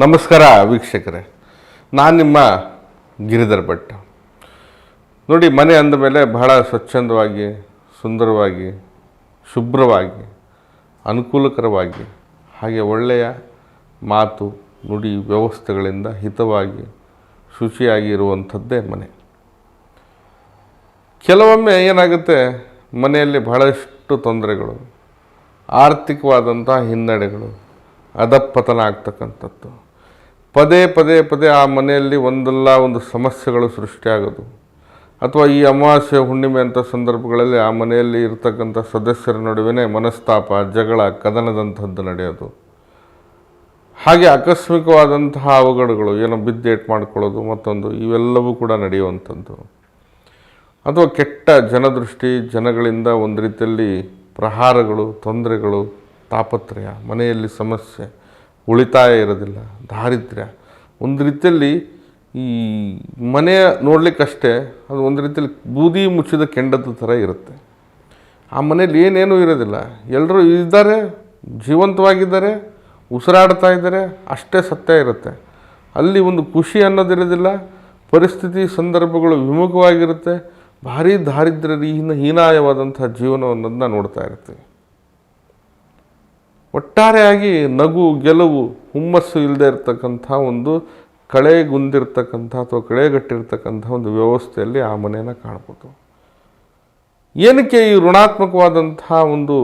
ನಮಸ್ಕಾರ ವೀಕ್ಷಕರೇ. ನಾನು ನಿಮ್ಮ ಗಿರಿಧರ್ ಭಟ್. ನೋಡಿ, ಮನೆ ಅಂದಮೇಲೆ ಬಹಳ ಸ್ವಚ್ಛಂದವಾಗಿ, ಸುಂದರವಾಗಿ, ಶುಭ್ರವಾಗಿ, ಅನುಕೂಲಕರವಾಗಿ, ಹಾಗೆ ಒಳ್ಳೆಯ ಮಾತು, ನುಡಿ, ವ್ಯವಸ್ಥೆಗಳಿಂದ ಹಿತವಾಗಿ, ಶುಚಿಯಾಗಿ ಇರುವಂಥದ್ದೇ ಮನೆ. ಕೆಲವೊಮ್ಮೆ ಏನಾಗುತ್ತೆ, ಮನೆಯಲ್ಲಿ ಬಹಳಷ್ಟು ತೊಂದರೆಗಳು ಆರ್ಥಿಕವಾದಂಥ ಹಿನ್ನಡೆಗಳು, ಅದಪ್ಪತನ ಆಗ್ತಕ್ಕಂಥದ್ದು. ಪದೇ ಪದೇ ಪದೇ ಆ ಮನೆಯಲ್ಲಿ ಒಂದಲ್ಲ ಒಂದು ಸಮಸ್ಯೆಗಳು ಸೃಷ್ಟಿಯಾಗೋದು. ಅಥವಾ ಈ ಅಮಾವಾಸ್ಯೆ ಹುಣ್ಣಿಮೆ ಅಂಥ ಸಂದರ್ಭಗಳಲ್ಲಿ ಆ ಮನೆಯಲ್ಲಿ ಇರತಕ್ಕಂಥ ಸದಸ್ಯರ ನಡುವೆ ಮನಸ್ತಾಪ, ಜಗಳ ಕದನದಂಥದ್ದು ನಡೆಯೋದು. ಹಾಗೆ ಆಕಸ್ಮಿಕವಾದಂತಹ ಅವಘಡಗಳು, ಏನೋ ಬಿದ್ದೇಟ್ ಮಾಡ್ಕೊಳ್ಳೋದು, ಮತ್ತೊಂದು, ಇವೆಲ್ಲವೂ ಕೂಡ ನಡೆಯುವಂಥದ್ದು. ಅಥವಾ ಕೆಟ್ಟ ಜನದೃಷ್ಟಿ, ಜನಗಳಿಂದ ಒಂದು ರೀತಿಯಲ್ಲಿ ಪ್ರಹಾರಗಳು, ತೊಂದರೆಗಳು, ತಾಪತ್ರಯ, ಮನೆಯಲ್ಲಿ ಸಮಸ್ಯೆ ಉಳಿತಾಯ ಇರೋದಿಲ್ಲ. ದಾರಿದ್ರ್ಯ. ಒಂದು ರೀತಿಯಲ್ಲಿ ಈ ಮನೆ ನೋಡಲಿಕ್ಕಷ್ಟೇ ಅದು ಒಂದು ರೀತಿಯಲ್ಲಿ ಬೂದಿ ಮುಚ್ಚಿದ ಕೆಂಡದ ಥರ ಇರುತ್ತೆ. ಆ ಮನೇಲಿ ಏನೇನೂ ಇರೋದಿಲ್ಲ. ಎಲ್ಲರೂ ಇದ್ದಾರೆ, ಜೀವಂತವಾಗಿದ್ದಾರೆ, ಉಸಿರಾಡ್ತಾ ಇದ್ದಾರೆ, ಅಷ್ಟೇ ಸತ್ಯ ಇರುತ್ತೆ. ಅಲ್ಲಿ ಒಂದು ಖುಷಿ ಅನ್ನೋದಿರೋದಿಲ್ಲ ಪರಿಸ್ಥಿತಿ, ಸಂದರ್ಭಗಳು ವಿಮುಖವಾಗಿರುತ್ತೆ. ಭಾರೀ ದಾರಿದ್ರ್ಯ ಹೀನ ಹೀನಾಯವಾದಂಥ ಜೀವನವನ್ನು ನೋಡ್ತಾ ಇರ್ತೀವಿ. ಒಟ್ಟಾರೆಯಾಗಿ ನಗು, ಗೆಲುವು, ಹುಮ್ಮಸ್ಸು ಇಲ್ಲದೆ ಇರತಕ್ಕಂಥ ಒಂದು ಕಳೆಗುಂದಿರ್ತಕ್ಕಂಥ ಅಥವಾ ಕಳೆಗಟ್ಟಿರ್ತಕ್ಕಂಥ ಒಂದು ವ್ಯವಸ್ಥೆಯಲ್ಲಿ ಆ ಮನೆಯನ್ನು ಕಾಣ್ಬೋದು. ಏನಕ್ಕೆ ಈ ಋಣಾತ್ಮಕವಾದಂತಹ ಒಂದು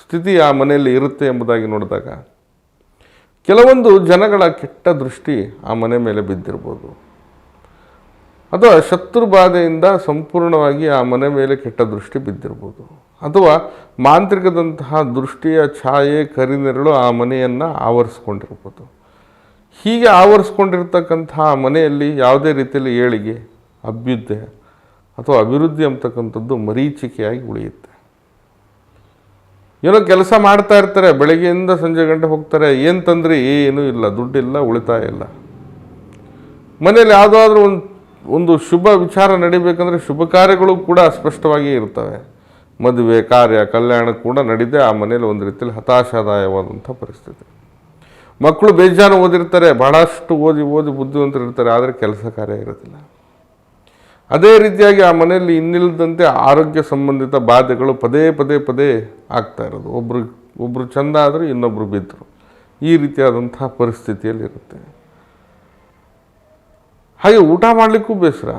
ಸ್ಥಿತಿ ಆ ಮನೆಯಲ್ಲಿ ಇರುತ್ತೆ ಎಂಬುದಾಗಿ ನೋಡಿದಾಗ, ಕೆಲವೊಂದು ಜನಗಳ ಕೆಟ್ಟ ದೃಷ್ಟಿ ಆ ಮನೆ ಮೇಲೆ ಬಿದ್ದಿರ್ಬೋದು. ಅಥವಾ ಶತ್ರು ಬಾಧೆಯಿಂದ ಸಂಪೂರ್ಣವಾಗಿ ಆ ಮನೆ ಮೇಲೆ ಕೆಟ್ಟ ದೃಷ್ಟಿ ಬಿದ್ದಿರ್ಬೋದು. ಅಥವಾ ಮಾಂತ್ರಿಕದಂತಹ ದೃಷ್ಟಿಯ ಛಾಯೆ ಕರಿನೆರಳು ಆ ಮನೆಯನ್ನು ಆವರಿಸ್ಕೊಂಡಿರ್ಬೋದು. ಹೀಗೆ ಆವರಿಸ್ಕೊಂಡಿರ್ತಕ್ಕಂತಹ ಮನೆಯಲ್ಲಿ ಯಾವುದೇ ರೀತಿಯಲ್ಲಿ ಏಳಿಗೆ ಅಭ್ಯುದಯ ಅಥವಾ ಅಭಿವೃದ್ಧಿ ಅಂತಕ್ಕಂಥದ್ದು ಮರೀಚಿಕೆಯಾಗಿ ಉಳಿಯುತ್ತೆ. ಏನೋ ಕೆಲಸ ಮಾಡ್ತಾ ಇರ್ತಾರೆ, ಬೆಳಗ್ಗೆಯಿಂದ ಸಂಜೆ ಗಂಟೆ ಹೋಗ್ತಾರೆ, ಏನು ತಂದರೆ? ಏನೂ ಇಲ್ಲ, ದುಡ್ಡಿಲ್ಲ ಉಳಿತಾಯ ಇಲ್ಲ. ಮನೆಯಲ್ಲಿ ಯಾವುದಾದ್ರೂ ಒಂದು ಒಂದು ಶುಭ ವಿಚಾರ ನಡಿಬೇಕಂದ್ರೆ ಶುಭ ಕಾರ್ಯಗಳು ಕೂಡ ಸ್ಪಷ್ಟವಾಗಿ ಇರ್ತವೆ. ಮದುವೆ, ಕಾರ್ಯ, ಕಲ್ಯಾಣ ಕೂಡ ನಡೆದೇ ಆ ಮನೇಲಿ ಒಂದು ರೀತಿಯಲ್ಲಿ ಹತಾಶಾದಾಯವಾದಂಥ ಪರಿಸ್ಥಿತಿ. ಮಕ್ಕಳು ಬೇಜಾನು ಓದಿರ್ತಾರೆ, ಬಹಳಷ್ಟು ಓದಿ ಓದಿ ಬುದ್ಧಿವಂತರು ಇರ್ತಾರೆ, ಆದರೆ ಕೆಲಸ ಕಾರ್ಯ ಇರೋದಿಲ್ಲ. ಅದೇ ರೀತಿಯಾಗಿ ಆ ಮನೆಯಲ್ಲಿ ಇನ್ನಿಲ್ಲದಂತೆ ಆರೋಗ್ಯ ಸಂಬಂಧಿತ ಬಾಧೆಗಳು ಪದೇ ಪದೇ ಪದೇ ಆಗ್ತಾ ಇರೋದು. ಒಬ್ಬರು ಒಬ್ಬರು ಚಂದ ಆದರೂ ಇನ್ನೊಬ್ಬರು ಬಿದ್ದರು ಈ ಪರಿಸ್ಥಿತಿಯಲ್ಲಿ ಇರುತ್ತೆ. ಹಾಗೆ ಊಟ ಮಾಡಲಿಕ್ಕೂ ಬೇಸರ.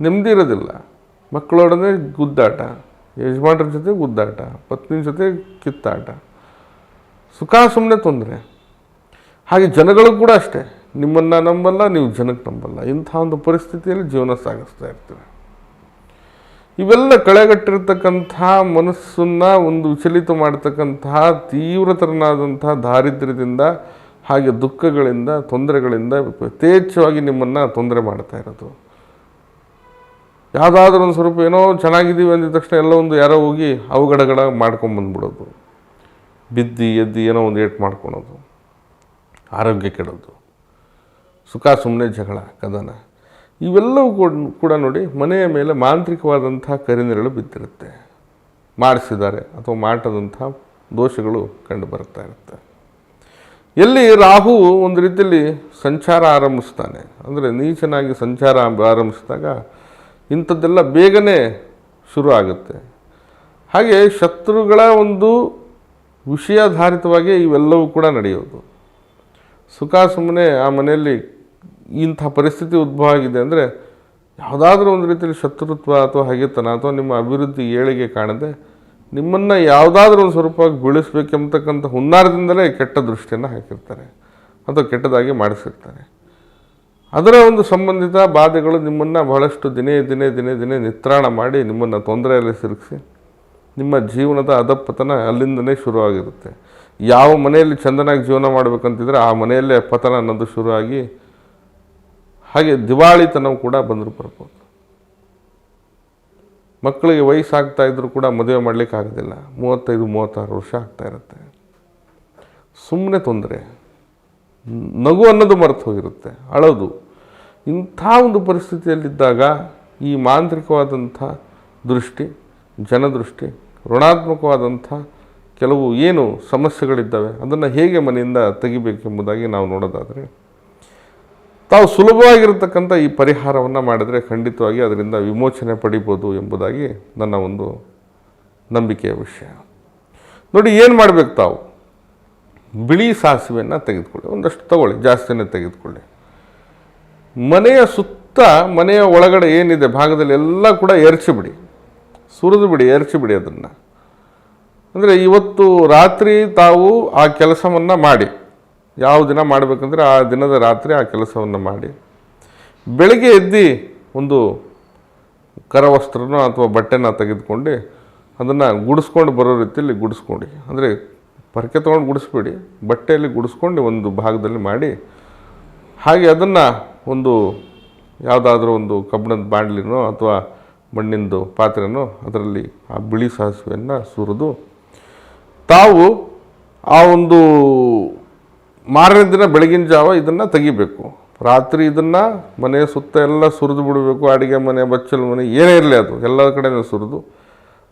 ನೆಮ್ಮದಿ ಇರೋದಿಲ್ಲ. ಮಕ್ಕಳೊಡನೆ ಗುದ್ದಾಟ. ಯಜಮಾನ್ರ ಜೊತೆ ಗುದ್ದಾಟ ಪತ್ನಿ ಜೊತೆ ಕಿತ್ತಾಟ. ಸುಖ ಸುಮ್ಮನೆ ತೊಂದರೆ. ಹಾಗೆ ಜನಗಳು ಕೂಡ ಅಷ್ಟೇ. ನಿಮ್ಮನ್ನು ನಂಬಲ್ಲ, ನೀವು ಜನಕ್ಕೆ ನಂಬಲ್ಲ. ಇಂಥ ಒಂದು ಪರಿಸ್ಥಿತಿಯಲ್ಲಿ ಜೀವನ ಸಾಗಿಸ್ತಾ ಇರ್ತೀವಿ. ಇವೆಲ್ಲ ಕಳೆಗಟ್ಟಿರ್ತಕ್ಕಂಥ ಮನಸ್ಸನ್ನು ಒಂದು ವಿಚಲಿತ ಮಾಡ್ತಕ್ಕಂತಹ ತೀವ್ರತರನಾದಂತಹ ದಾರಿದ್ರ್ಯದಿಂದ, ಹಾಗೆ ದುಃಖಗಳಿಂದ, ತೊಂದರೆಗಳಿಂದ, ಯಥೇಚ್ಛವಾಗಿ ನಿಮ್ಮನ್ನು ತೊಂದರೆ ಮಾಡ್ತಾ ಇರೋದು. ಯಾವುದಾದ್ರೂ ಒಂದು ಸ್ವಲ್ಪ ಏನೋ ಚೆನ್ನಾಗಿದ್ದೀವಿ ಅಂದಿದ ತಕ್ಷಣ ಎಲ್ಲ ಒಂದು ಯಾರೋ ಹೋಗಿ ಅವಘಡಗಳ ಮಾಡ್ಕೊಂಬಂದ್ಬಿಡೋದು ಬಿದ್ದು ಎದ್ದು ಏನೋ ಒಂದು ಏಟು ಮಾಡ್ಕೊಳೋದು. ಆರೋಗ್ಯ ಕೆಡೋದು. ಸುಖ ಸುಮ್ಮನೆ ಜಗಳ, ಕದನ. ಇವೆಲ್ಲವೂ ಕೂಡ ಕೂಡ ನೋಡಿ ಮನೆಯ ಮೇಲೆ ಮಾಂತ್ರಿಕವಾದಂಥ ಕರಿನೆರಳು ಬಿದ್ದಿರುತ್ತೆ. ಮಾಡಿಸಿದ್ದಾರೆ ಅಥವಾ ಮಾಡದಂಥ ದೋಷಗಳು ಕಂಡು ಬರ್ತಾ ಇರುತ್ತೆ. ಎಲ್ಲಿ ರಾಹು ಒಂದು ರೀತಿಯಲ್ಲಿ ಸಂಚಾರ ಆರಂಭಿಸ್ತಾನೆ. ಅಂದರೆ ನೀಚನಾಗಿ ಸಂಚಾರ ಆರಂಭಿಸಿದಾಗ ಇಂಥದ್ದೆಲ್ಲ ಬೇಗನೆ ಶುರು ಆಗುತ್ತೆ. ಹಾಗೆ ಶತ್ರುಗಳ ಒಂದು ವಿಷಯಾಧಾರಿತವಾಗಿ ಇವೆಲ್ಲವೂ ಕೂಡ ನಡೆಯೋದು. ಸುಖ ಸುಮ್ಮನೆ ಆ ಮನೆಯಲ್ಲಿ ಇಂಥ ಪರಿಸ್ಥಿತಿ ಉದ್ಭವ ಆಗಿದೆ ಅಂದರೆ ಯಾವುದಾದ್ರೂ ಒಂದು ರೀತಿಯಲ್ಲಿ ಶತ್ರುತ್ವ ಅಥವಾ ಹಗೆತನ ಅಥವಾ ನಿಮ್ಮ ಅಭಿವೃದ್ಧಿ ಏಳಿಗೆ ಕಾಣದೆ ನಿಮ್ಮನ್ನು ಯಾವುದಾದ್ರೂ ಒಂದು ಸ್ವರೂಪವಾಗಿ ಬೀಳಿಸ್ಬೇಕೆಂಬತಕ್ಕಂಥ ಹುನ್ನಾರದಿಂದಲೇ ಕೆಟ್ಟ ದೃಷ್ಟಿಯನ್ನು ಹಾಕಿರ್ತಾರೆ ಅಥವಾ ಕೆಟ್ಟದಾಗಿ ಮಾಡಿಸಿರ್ತಾರೆ. ಅದರ ಒಂದು ಸಂಬಂಧಿತ ಬಾಧೆಗಳು ನಿಮ್ಮನ್ನು ಬಹಳಷ್ಟು ದಿನೇ ದಿನೇ ದಿನೇ ದಿನೇ ನಿತ್ರಾಣ ಮಾಡಿ ನಿಮ್ಮನ್ನು ತೊಂದರೆಯಲ್ಲಿ ಸಿಲುಕಿಸಿ ನಿಮ್ಮ ಜೀವನದ ಅಧಪತನ ಅಲ್ಲಿಂದನೇ ಶುರುವಾಗಿರುತ್ತೆ. ಯಾವ ಮನೆಯಲ್ಲಿ ಚಂದನಾಗಿ ಜೀವನ ಮಾಡಬೇಕಂತಿದ್ರೆ ಆ ಮನೆಯಲ್ಲೇ ಪತನ ಅನ್ನೋದು ಶುರುವಾಗಿ ಹಾಗೆ ದಿವಾಳಿತನವು ಕೂಡ ಬಂದರೂ ಬರ್ಬೋದು. ಮಕ್ಕಳಿಗೆ ವಯಸ್ಸಾಗ್ತಾ ಇದ್ರೂ ಕೂಡ ಮದುವೆ ಮಾಡಲಿಕ್ಕೆ ಆಗೋದಿಲ್ಲ. ಮೂವತ್ತೈದು, ಮೂವತ್ತಾರು ವರ್ಷ ಆಗ್ತಾ ಇರುತ್ತೆ. ಸುಮ್ಮನೆ ತೊಂದರೆ. ನಗು ಅನ್ನೋದು ಮರೆತು ಹೋಗಿರುತ್ತೆ. ಅಳೋದು. ಇಂಥ ಒಂದು ಪರಿಸ್ಥಿತಿಯಲ್ಲಿದ್ದಾಗ ಈ ಮಾಂತ್ರಿಕವಾದಂಥ ದೃಷ್ಟಿ, ಜನದೃಷ್ಟಿ, ಋಣಾತ್ಮಕವಾದಂಥ ಕೆಲವು ಏನು ಸಮಸ್ಯೆಗಳಿದ್ದಾವೆ, ಅದನ್ನು ಹೇಗೆ ಮನೆಯಿಂದ ತೆಗಿಬೇಕೆಂಬುದಾಗಿ ನಾವು ನೋಡೋದಾದರೆ, ತಾವು ಸುಲಭವಾಗಿರತಕ್ಕಂಥ ಈ ಪರಿಹಾರವನ್ನು ಮಾಡಿದರೆ ಖಂಡಿತವಾಗಿ ಅದರಿಂದ ವಿಮೋಚನೆ ಪಡಿಬೋದು ಎಂಬುದಾಗಿ ನನ್ನ ಒಂದು ನಂಬಿಕೆಯ ವಿಷಯ. ನೋಡಿ, ಏನು ಮಾಡಬೇಕು ತಾವು? ಬಿಳಿ ಸಾಸಿವೆಯನ್ನು ತೆಗೆದುಕೊಳ್ಳಿ. ಒಂದಷ್ಟು ತಗೊಳ್ಳಿ, ಜಾಸ್ತಿನೇ ತೆಗೆದುಕೊಳ್ಳಿ. ಮನೆಯ ಸುತ್ತ, ಮನೆಯ ಒಳಗಡೆ ಏನಿದೆ, ಭಾಗದಲ್ಲಿ ಎಲ್ಲ ಕೂಡ ಎರಚಿಬಿಡಿ ಸುರಿದು ಬಿಡಿ ಎರಚಿಬಿಡಿ ಅದನ್ನು. ಅಂದರೆ ಇವತ್ತು ರಾತ್ರಿ ತಾವು ಆ ಕೆಲಸವನ್ನು ಮಾಡಿ. ಯಾವ ದಿನ ಮಾಡಬೇಕಂದ್ರೆ ಆ ದಿನದ ರಾತ್ರಿ ಆ ಕೆಲಸವನ್ನು ಮಾಡಿ. ಬೆಳಗ್ಗೆ ಎದ್ದು ಒಂದು ಕರವಸ್ತ್ರನೋ ಅಥವಾ ಬಟ್ಟೆನ ತೆಗೆದುಕೊಂಡು ಅದನ್ನು ಗುಡಿಸ್ಕೊಂಡು ಬರೋ ರೀತಿಯಲ್ಲಿ ಗುಡಿಸ್ಕೊಂಡು, ಅಂದರೆ ಪರಕೆ ತೊಗೊಂಡು ಗುಡಿಸ್ಬೇಡಿ, ಬಟ್ಟೆಯಲ್ಲಿ ಗುಡಿಸ್ಕೊಂಡು ಒಂದು ಭಾಗದಲ್ಲಿ ಮಾಡಿ. ಹಾಗೆ ಅದನ್ನು ಒಂದು ಯಾವುದಾದ್ರೂ ಒಂದು ಕಬ್ಬಿಣದ ಬಾಂಡ್ಲಿನೋ ಅಥವಾ ಮಣ್ಣಿಂದು ಪಾತ್ರೆನೋ ಅದರಲ್ಲಿ ಆ ಬಿಳಿ ಸಾಸಿವೆಯನ್ನು ಸುರಿದು ತಾವು ಆ ಒಂದು ಮಾರನೇ ದಿನ ಬೆಳಗಿನ ಜಾವ ಇದನ್ನು ತೆಗಿಬೇಕು. ರಾತ್ರಿ ಇದನ್ನು ಮನೆಯ ಸುತ್ತ ಎಲ್ಲ ಸುರಿದು ಬಿಡಬೇಕು. ಅಡುಗೆ ಮನೆ, ಬಚ್ಚಲು ಮನೆ ಏನೇ ಇರಲಿ ಅದು, ಎಲ್ಲ ಕಡೆನೂ ಸುರಿದು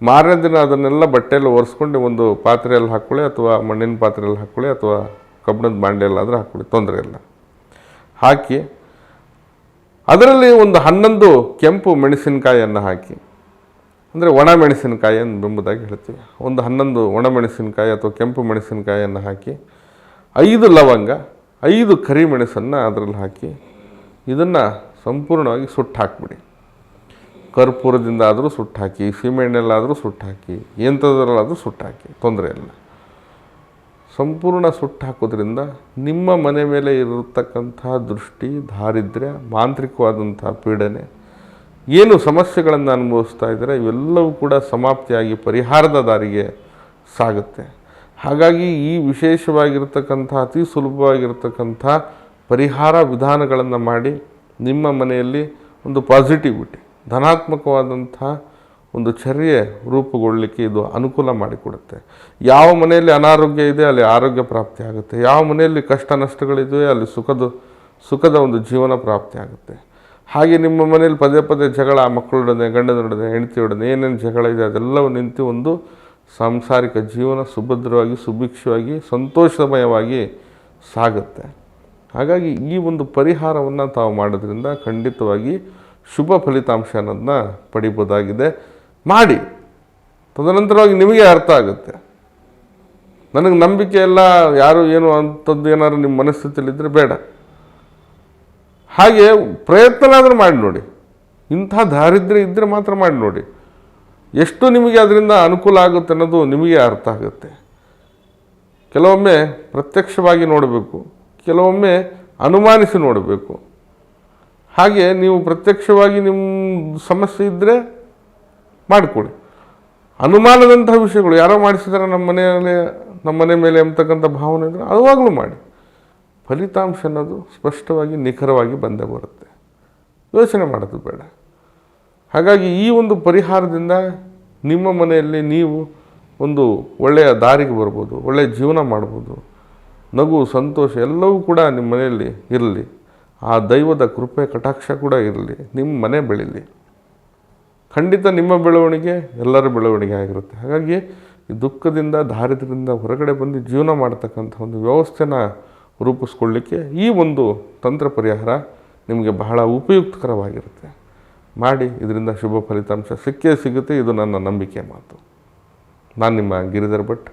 ಮಾರನೇ ದಿನ ಅದನ್ನೆಲ್ಲ ಬಟ್ಟೆಯಲ್ಲಿ ಒರೆಸ್ಕೊಂಡು ಒಂದು ಪಾತ್ರೆಯಲ್ಲಿ ಹಾಕ್ಕೊಳ್ಳಿ ಅಥವಾ ಮಣ್ಣಿನ ಪಾತ್ರೆಯಲ್ಲಿ ಹಾಕ್ಕೊಳ್ಳಿ ಅಥವಾ ಕಬ್ಬಿಣದ ಬಾಂಡೆಯಲ್ಲಾದರೂ ಹಾಕ್ಕೊಳ್ಳಿ ತೊಂದರೆ ಇಲ್ಲ. ಹಾಕಿ ಅದರಲ್ಲಿ ಒಂದು ಹನ್ನೊಂದು ಕೆಂಪು ಮೆಣಸಿನಕಾಯಿಯನ್ನು ಹಾಕಿ, ಅಂದರೆ ಒಣ ಮೆಣಸಿನಕಾಯಿ ಬೆಂಬುದಾಗಿ ಹೇಳ್ತೀವಿ. ಒಂದು ಹನ್ನೊಂದು ಒಣ ಮೆಣಸಿನಕಾಯಿ ಅಥವಾ ಕೆಂಪು ಮೆಣಸಿನಕಾಯಿಯನ್ನು ಹಾಕಿ, ಐದು ಲವಂಗ, ಐದು ಕರಿಮೆಣಸನ್ನು ಅದರಲ್ಲಿ ಹಾಕಿ, ಇದನ್ನು ಸಂಪೂರ್ಣವಾಗಿ ಸುಟ್ಟು ಹಾಕಿಬಿಡಿ. ಕರ್ಪೂರದಿಂದ ಆದರೂ ಸುಟ್ಟು ಹಾಕಿ ಸೀಮೆಎಣ್ಣೆಲ್ಲಾದರೂ ಸುಟ್ಟು ಹಾಕಿ, ಎಂಥದ್ರಲ್ಲಾದರೂ ಸುಟ್ಟು ಹಾಕಿ, ತೊಂದರೆ ಇಲ್ಲ. ಸಂಪೂರ್ಣ ಸುಟ್ಟು ಹಾಕೋದ್ರಿಂದ ನಿಮ್ಮ ಮನೆ ಮೇಲೆ ಇರತಕ್ಕಂಥ ದೃಷ್ಟಿ, ದಾರಿದ್ರ್ಯ ಮಾಂತ್ರಿಕವಾದಂಥ ಪೀಡನೆ, ಏನು ಸಮಸ್ಯೆಗಳನ್ನು ಅನುಭವಿಸ್ತಾ ಇದ್ದರೆ ಇವೆಲ್ಲವೂ ಕೂಡ ಸಮಾಪ್ತಿಯಾಗಿ ಪರಿಹಾರದ ದಾರಿಗೆ ಸಾಗುತ್ತೆ. ಹಾಗಾಗಿ ಈ ವಿಶೇಷವಾಗಿರ್ತಕ್ಕಂಥ ಅತಿ ಸುಲಭವಾಗಿರ್ತಕ್ಕಂಥ ಪರಿಹಾರ ವಿಧಾನಗಳನ್ನು ಮಾಡಿ ನಿಮ್ಮ ಮನೆಯಲ್ಲಿ ಒಂದು ಪಾಸಿಟಿವಿಟಿ ಧನಾತ್ಮಕವಾದಂಥ ಒಂದು ಚರ್ಯೆ ರೂಪುಗೊಳ್ಳಲಿಕ್ಕೆ ಇದು ಅನುಕೂಲ ಮಾಡಿಕೊಡುತ್ತೆ. ಯಾವ ಮನೆಯಲ್ಲಿ ಅನಾರೋಗ್ಯ ಇದೆ, ಅಲ್ಲಿ ಆರೋಗ್ಯ ಪ್ರಾಪ್ತಿ ಆಗುತ್ತೆ. ಯಾವ ಮನೆಯಲ್ಲಿ ಕಷ್ಟ ನಷ್ಟಗಳಿದೆಯೋ ಅಲ್ಲಿ ಸುಖದ ಸುಖದ ಒಂದು ಜೀವನ ಪ್ರಾಪ್ತಿ ಆಗುತ್ತೆ. ಹಾಗೆ ನಿಮ್ಮ ಮನೆಯಲ್ಲಿ ಪದೇ ಪದೇ ಜಗಳ ಮಕ್ಕಳೊಡನೆ, ಗಂಡನೊಡನೆ, ಹೆಂಡತಿಯೊಡನೆ, ಏನೇನು ಜಗಳ ಇದೆ, ಅದೆಲ್ಲವೂ ನಿಂತು ಒಂದು ಸಾಂಸಾರಿಕ ಜೀವನ ಸುಭದ್ರವಾಗಿ, ಸುಭಿಕ್ಷವಾಗಿ, ಸಂತೋಷಮಯವಾಗಿ ಸಾಗುತ್ತೆ. ಹಾಗಾಗಿ ಈ ಒಂದು ಪರಿಹಾರವನ್ನು ತಾವು ಮಾಡೋದ್ರಿಂದ ಖಂಡಿತವಾಗಿ ಶುಭ ಫಲಿತಾಂಶ ಅನ್ನೋದನ್ನ ಪಡಿಬೋದಾಗಿದೆ. ಮಾಡಿ. ತದನಂತರವಾಗಿ ನಿಮಗೆ ಅರ್ಥ ಆಗುತ್ತೆ. ನನಗೆ ನಂಬಿಕೆ ಎಲ್ಲ ಯಾರು ಏನು ಅಂಥದ್ದು ಏನಾದ್ರು ನಿಮ್ಮ ಮನಸ್ಥಿತಿಯಲ್ಲಿದ್ದರೆ ಬೇಡ. ಹಾಗೆ ಪ್ರಯತ್ನನಾದರೂ ಮಾಡಿ ನೋಡಿ. ಇಂಥ ದಾರಿದ್ರ್ಯ ಇದ್ದರೆ ಮಾತ್ರ ಮಾಡಿ ನೋಡಿ. ಎಷ್ಟು ನಿಮಗೆ ಅದರಿಂದ ಅನುಕೂಲ ಆಗುತ್ತೆ ಅನ್ನೋದು ನಿಮಗೆ ಅರ್ಥ ಆಗುತ್ತೆ. ಕೆಲವೊಮ್ಮೆ ಪ್ರತ್ಯಕ್ಷವಾಗಿ ನೋಡಬೇಕು. ಕೆಲವೊಮ್ಮೆ ಅನುಮಾನಿಸಿ ನೋಡಬೇಕು. ಹಾಗೆ ನೀವು ಪ್ರತ್ಯಕ್ಷವಾಗಿ ನಿಮ್ಮ ಸಮಸ್ಯೆ ಇದ್ದರೆ ಮಾಡಿಕೊಡಿ ಅನುಮಾನದಂಥ ವಿಷಯಗಳು ಯಾರೋ ಮಾಡಿಸಿದಾರೆ ನಮ್ಮ ಮನೆಯಲ್ಲಿ, ನಮ್ಮ ಮನೆ ಮೇಲೆ ಎಂಬತಕ್ಕಂಥ ಭಾವನೆ ಇದ್ರೆ ಅವಾಗಲೂ ಮಾಡಿ. ಫಲಿತಾಂಶ ಅನ್ನೋದು ಸ್ಪಷ್ಟವಾಗಿ, ನಿಖರವಾಗಿ ಬಂದೇ ಬರುತ್ತೆ. ಯೋಚನೆ ಮಾಡೋದು ಬೇಡ. ಹಾಗಾಗಿ ಈ ಒಂದು ಪರಿಹಾರದಿಂದ ನಿಮ್ಮ ಮನೆಯಲ್ಲಿ ನೀವು ಒಂದು ಒಳ್ಳೆಯ ದಾರಿಗೆ ಬರ್ಬೋದು, ಒಳ್ಳೆಯ ಜೀವನ ಮಾಡ್ಬೋದು. ನಗು, ಸಂತೋಷ ಎಲ್ಲವೂ ಕೂಡ ನಿಮ್ಮ ಮನೆಯಲ್ಲಿ ಇರಲಿ. ಆ ದೈವದ ಕೃಪೆ, ಕಟಾಕ್ಷ ಕೂಡ ಇರಲಿ. ನಿಮ್ಮ ಮನೆ ಬೆಳೀಲಿ. ಖಂಡಿತ ನಿಮ್ಮ ಬೆಳವಣಿಗೆ ಎಲ್ಲರ ಬೆಳವಣಿಗೆ ಆಗಿರುತ್ತೆ. ಹಾಗಾಗಿ ದುಃಖದಿಂದ, ದಾರಿದ್ರ್ಯದಿಂದ ಹೊರಗಡೆ ಬಂದು ಜೀವನ ಮಾಡ್ತಕ್ಕಂಥ ಒಂದು ವ್ಯವಸ್ಥೆನ ರೂಪಿಸ್ಕೊಳ್ಳಿಕ್ಕೆ ಈ ಒಂದು ತಂತ್ರ ಪರಿಹಾರ ನಿಮಗೆ ಬಹಳ ಉಪಯುಕ್ತಕರವಾಗಿರುತ್ತೆ. ಮಾಡಿ, ಇದರಿಂದ ಶುಭ ಫಲಿತಾಂಶ ಸಿಕ್ಕೇ ಸಿಗುತ್ತೆ. ಇದು ನನ್ನ ನಂಬಿಕೆ ಮಾತು. ನಾನು ನಿಮ್ಮ ಗಿರಿಧರ್ ಭಟ್.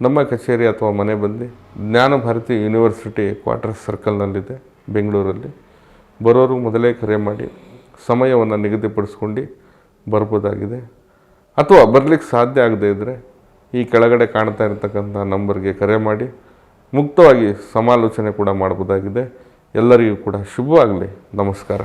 ನಮ್ಮ ಕಚೇರಿ ಅಥವಾ ಮನೆ ಬಂದು ಜ್ಞಾನಭಾರತಿ ಯೂನಿವರ್ಸಿಟಿ ಕ್ವಾರ್ಟರ್ ಸರ್ಕಲ್ನಲ್ಲಿದೆ, ಬೆಂಗಳೂರಲ್ಲಿ. ಬರೋರು ಮೊದಲೇ ಕರೆ ಮಾಡಿ ಸಮಯವನ್ನು ನಿಗದಿಪಡಿಸ್ಕೊಂಡು ಬರ್ಬೋದಾಗಿದೆ? ಅಥವಾ ಬರಲಿಕ್ಕೆ ಸಾಧ್ಯ ಆಗದೇ ಇದ್ದರೆ ಈ ಕೆಳಗಡೆ ಕಾಣ್ತಾ ಇರತಕ್ಕಂಥ ನಂಬರ್ಗೆ ಕರೆ ಮಾಡಿ, ಮುಕ್ತವಾಗಿ ಸಮಾಲೋಚನೆ ಕೂಡ ಮಾಡ್ಬೋದಾಗಿದೆ. ಎಲ್ಲರಿಗೂ ಕೂಡ ಶುಭವಾಗಲಿ. ನಮಸ್ಕಾರ.